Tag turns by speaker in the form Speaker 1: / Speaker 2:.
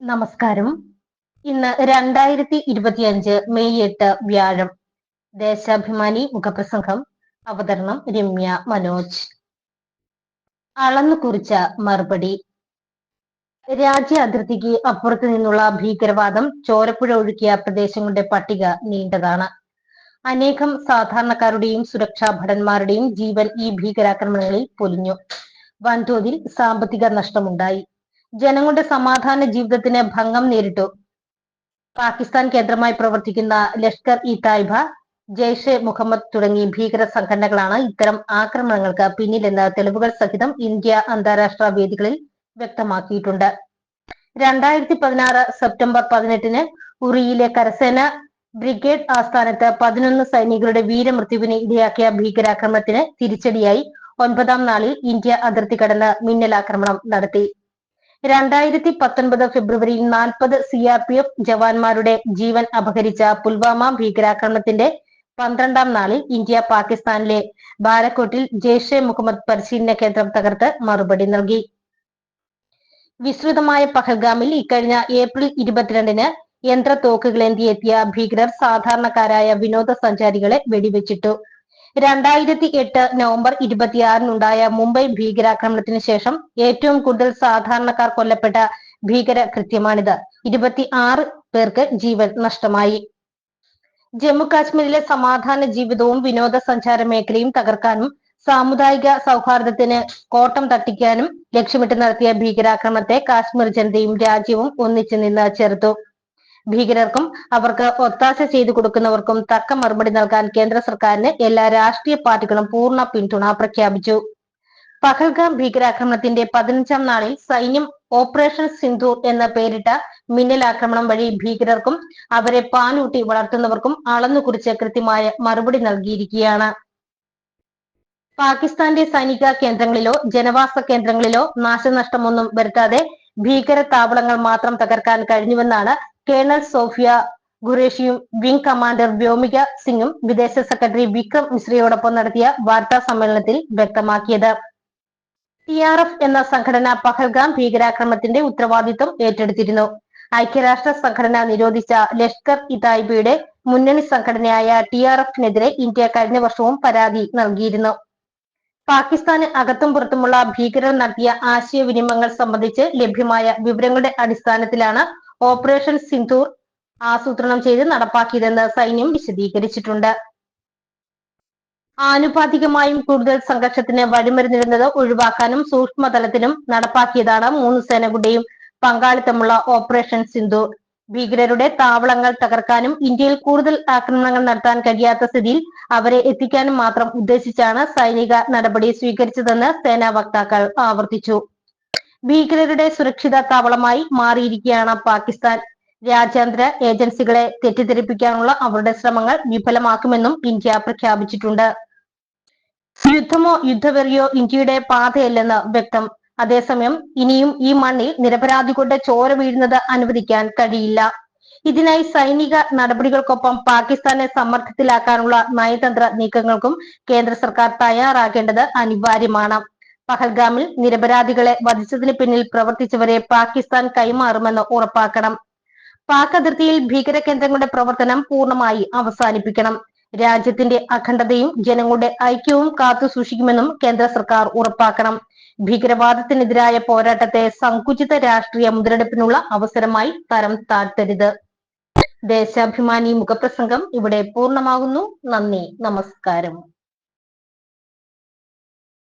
Speaker 1: നമസ്കാരം. ഇന്ന് രണ്ടായിരത്തി ഇരുപത്തിയഞ്ച് മെയ് എട്ട് വ്യാഴം. ദേശാഭിമാനി മുഖപ്രസംഗം. അവതരണം രമ്യ മനോജ്. അളന്നു കുറിച്ച മറുപടി. രാജ്യ അതിർത്തിക്ക് അപ്പുറത്തു നിന്നുള്ള ഭീകരവാദം ചോരപ്പുഴ ഒഴുക്കിയ പ്രദേശങ്ങളുടെ പട്ടിക നീണ്ടതാണ്. അനേകം സാധാരണക്കാരുടെയും സുരക്ഷാ ഭടന്മാരുടെയും ജീവൻ ഈ ഭീകരാക്രമണങ്ങളിൽ പൊലിഞ്ഞു. വൻതോതിൽ സാമ്പത്തിക നഷ്ടമുണ്ടായി. ജനങ്ങളുടെ സമാധാന ജീവിതത്തിന് ഭംഗം നേരിട്ടു. പാകിസ്ഥാൻ കേന്ദ്രമായി പ്രവർത്തിക്കുന്ന ലഷ്കർ ഇ തായ്ബ ജെയ്ഷെ മുഹമ്മദ് തുടങ്ങി ഭീകര സംഘടനകളാണ് ഇത്തരം ആക്രമണങ്ങൾക്ക് പിന്നിലെന്ന് തെളിവുകൾ സഹിതം ഇന്ത്യ അന്താരാഷ്ട്ര വേദികളിൽ വ്യക്തമാക്കിയിട്ടുണ്ട്. രണ്ടായിരത്തി പതിനാറ് സെപ്റ്റംബർ പതിനെട്ടിന് ഉറിയിലെ കരസേന ബ്രിഗേഡ് ആസ്ഥാനത്ത് പതിനൊന്ന് സൈനികരുടെ വീരമൃത്യുവിന് ഇടയാക്കിയ ഭീകരാക്രമണത്തിന് തിരിച്ചടിയായി ഒൻപതാം നാളിൽ ഇന്ത്യ അതിർത്തി കടന്ന് മിന്നലാക്രമണം നടത്തി. രണ്ടായിരത്തി പത്തൊൻപത് ഫെബ്രുവരിയിൽ നാൽപ്പത് സി ആർ പി എഫ് ജവാന്മാരുടെ ജീവൻ അപഹരിച്ച പുൽവാമ ഭീകരാക്രമണത്തിന്റെ പന്ത്രണ്ടാം നാളിൽ ഇന്ത്യ പാകിസ്ഥാനിലെ ബാലക്കോട്ടിൽ ജെയ്ഷെ മുഹമ്മദ് പരിശീലന കേന്ദ്രം തകർത്ത് മറുപടി നൽകി. വിസ്തൃതമായ പഹൽഗാമിൽ ഇക്കഴിഞ്ഞ ഏപ്രിൽ ഇരുപത്തിരണ്ടിന് യന്ത്ര തോക്കുകളേന്തിയെത്തിയ ഭീകരർ സാധാരണക്കാരായ വിനോദസഞ്ചാരികളെ വെടിവെച്ചിട്ടു. രണ്ടായിരത്തി എട്ട് നവംബർ ഇരുപത്തിയാറിനുണ്ടായ മുംബൈ ഭീകരാക്രമണത്തിന് ശേഷം ഏറ്റവും കൂടുതൽ സാധാരണക്കാർ കൊല്ലപ്പെട്ട ഭീകര കൃത്യമാണിത്. ഇരുപത്തി ആറ് പേർക്ക് ജീവൻ നഷ്ടമായി. ജമ്മു കാശ്മീരിലെ സമാധാന ജീവിതവും വിനോദസഞ്ചാര മേഖലയും തകർക്കാനും സാമുദായിക സൗഹാർദ്ദത്തിന് കോട്ടം തട്ടിക്കാനും ലക്ഷ്യമിട്ട് നടത്തിയ ഭീകരാക്രമണത്തെ കാശ്മീർ ജനതയും രാജ്യവും ഒന്നിച്ചു നിന്ന് ചെറുത്തു. ഭീകരർക്കും അവർക്ക് ഒത്താശ ചെയ്തു കൊടുക്കുന്നവർക്കും തക്ക മറുപടി നൽകാൻ കേന്ദ്ര സർക്കാരിന് എല്ലാ രാഷ്ട്രീയ പാർട്ടികളും പൂർണ പിന്തുണ പ്രഖ്യാപിച്ചു. പഹൽഗാം ഭീകരാക്രമണത്തിന്റെ പതിനഞ്ചാം നാളിൽ സൈന്യം ഓപ്പറേഷൻ സിന്ധു എന്ന പേരിട്ട മിന്നലാക്രമണം വഴി ഭീകരർക്കും അവരെ പാനൂട്ടി വളർത്തുന്നവർക്കും അളന്നുകുറിച്ച് കൃത്യമായ മറുപടി നൽകിയിരിക്കുകയാണ്. പാകിസ്ഥാന്റെ സൈനിക കേന്ദ്രങ്ങളിലോ ജനവാസ കേന്ദ്രങ്ങളിലോ നാശനഷ്ടമൊന്നും വരുത്താതെ ഭീകര താവളങ്ങൾ മാത്രം തകർക്കാൻ കഴിഞ്ഞുവെന്നാണ് കേണൽ സോഫിയ ഖുറേഷിയും വിംഗ് കമാൻഡർ വ്യോമിക സിംഗും വിദേശ സെക്രട്ടറി വിക്രം മിശ്രയോടൊപ്പം നടത്തിയ വാർത്താ സമ്മേളനത്തിൽ വ്യക്തമാക്കിയത്. ടി ആർ എഫ് എന്ന സംഘടന പഹൽഗാം ഭീകരാക്രമണത്തിന്റെ ഉത്തരവാദിത്വം ഏറ്റെടുത്തിരുന്നു. ഐക്യരാഷ്ട്ര സംഘടന നിരോധിച്ച ലഷ്കർ ഇ തായ്ബയുടെ മുന്നണി സംഘടനയായ ടി ആർ എഫിനെതിരെ ഇന്ത്യ കഴിഞ്ഞ വർഷവും പരാതി നൽകിയിരുന്നു. പാകിസ്ഥാന് അകത്തും പുറത്തുമുള്ള ഭീകരർ നടത്തിയ ആശയവിനിമയങ്ങൾ സംബന്ധിച്ച് ലഭ്യമായ വിവരങ്ങളുടെ അടിസ്ഥാനത്തിലാണ് ഓപ്പറേഷൻ സിന്ധൂർ ആസൂത്രണം ചെയ്ത് നടപ്പാക്കിയതെന്ന് സൈന്യം വിശദീകരിച്ചിട്ടുണ്ട്. ആനുപാതികമായും കൂടുതൽ സംഘർഷത്തിന് വഴിമരുന്നിടുന്നത് ഒഴിവാക്കാനും സൂക്ഷ്മതലത്തിലും നടപ്പാക്കിയതാണ് മൂന്ന് സേനകളുടെയും പങ്കാളിത്തമുള്ള ഓപ്പറേഷൻ സിന്ധൂർ. ഭീകരരുടെ താവളങ്ങൾ തകർക്കാനും ഇന്ത്യയിൽ കൂടുതൽ ആക്രമണങ്ങൾ നടത്താൻ കഴിയാത്ത സ്ഥിതിയിൽ അവരെ എത്തിക്കാനും മാത്രം ഉദ്ദേശിച്ചാണ് സൈനിക നടപടി സ്വീകരിച്ചതെന്ന് സേനാ വക്താക്കൾ ആവർത്തിച്ചു. ഭീകരരുടെ സുരക്ഷിത താവളമായി മാറിയിരിക്കുകയാണ് പാകിസ്ഥാൻ. രാജ്യാന്തര ഏജൻസികളെ തെറ്റിദ്ധരിപ്പിക്കാനുള്ള അവരുടെ ശ്രമങ്ങൾ വിഫലമാക്കുമെന്നും ഇന്ത്യ പ്രഖ്യാപിച്ചിട്ടുണ്ട്. യുദ്ധമോ യുദ്ധവെറിയോ ഇന്ത്യയുടെ പാതയല്ലെന്ന് വ്യക്തം. അതേസമയം ഇനിയും ഈ മണ്ണിൽ നിരപരാധികളുടെ ചോര വീഴുന്നത് അനുവദിക്കാൻ കഴിയില്ല. ഇതിനായി സൈനിക നടപടികൾക്കൊപ്പം പാകിസ്ഥാനെ സമ്മർദ്ദത്തിലാക്കാനുള്ള നയതന്ത്ര നീക്കങ്ങൾക്കും കേന്ദ്ര സർക്കാർ തയ്യാറാകേണ്ടത് അനിവാര്യമാണ്. പഹൽഗാമിൽ നിരപരാധികളെ വധിച്ചതിന് പിന്നിൽ പ്രവർത്തിച്ചവരെ പാകിസ്ഥാൻ കൈമാറുമെന്ന് ഉറപ്പാക്കണം. പാക് അതിർത്തിയിൽ ഭീകര കേന്ദ്രങ്ങളുടെ പ്രവർത്തനം പൂർണമായി അവസാനിപ്പിക്കണം. രാജ്യത്തിന്റെ അഖണ്ഡതയും ജനങ്ങളുടെ ഐക്യവും കാത്തു സൂക്ഷിക്കുമെന്നും കേന്ദ്ര സർക്കാർ ഉറപ്പാക്കണം. ഭീകരവാദത്തിനെതിരായ പോരാട്ടത്തെ സങ്കുചിത രാഷ്ട്രീയ മുതലെടുപ്പിനുള്ള അവസരമായി തരം താഴ്ത്തരുത്. ദേശാഭിമാനി മുഖപ്രസംഗം ഇവിടെ പൂർണമാകുന്നു. നന്ദി. നമസ്കാരം.